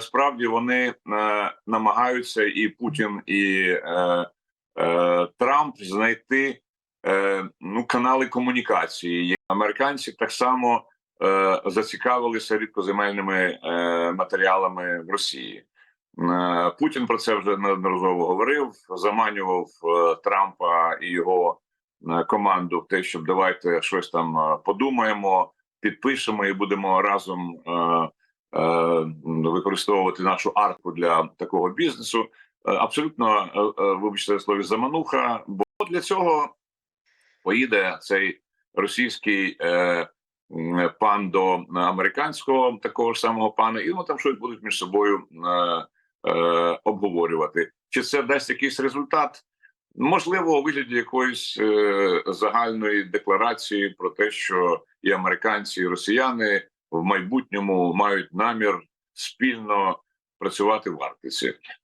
справді вони е, намагаються і Путін, і е, е, Трамп знайти ну канали комунікації. Американці так само зацікавилися рідкоземельними матеріалами в Росії. Путін про це вже неодноразово говорив, заманював Трампа і його команду в те, щоб давайте щось там подумаємо, підпишемо і будемо разом використовувати нашу арку для такого бізнесу. Е, Абсолютно е, е, вибачте слові замануха, бо для цього поїде цей російський е, пан до американського такого ж самого пана, і вони там щось будуть між собою е, е, обговорювати. Чи це дасть якийсь результат? Можливо, у вигляді якоїсь е, загальної декларації про те, що і американці, і росіяни в майбутньому мають намір спільно працювати в Арктиці.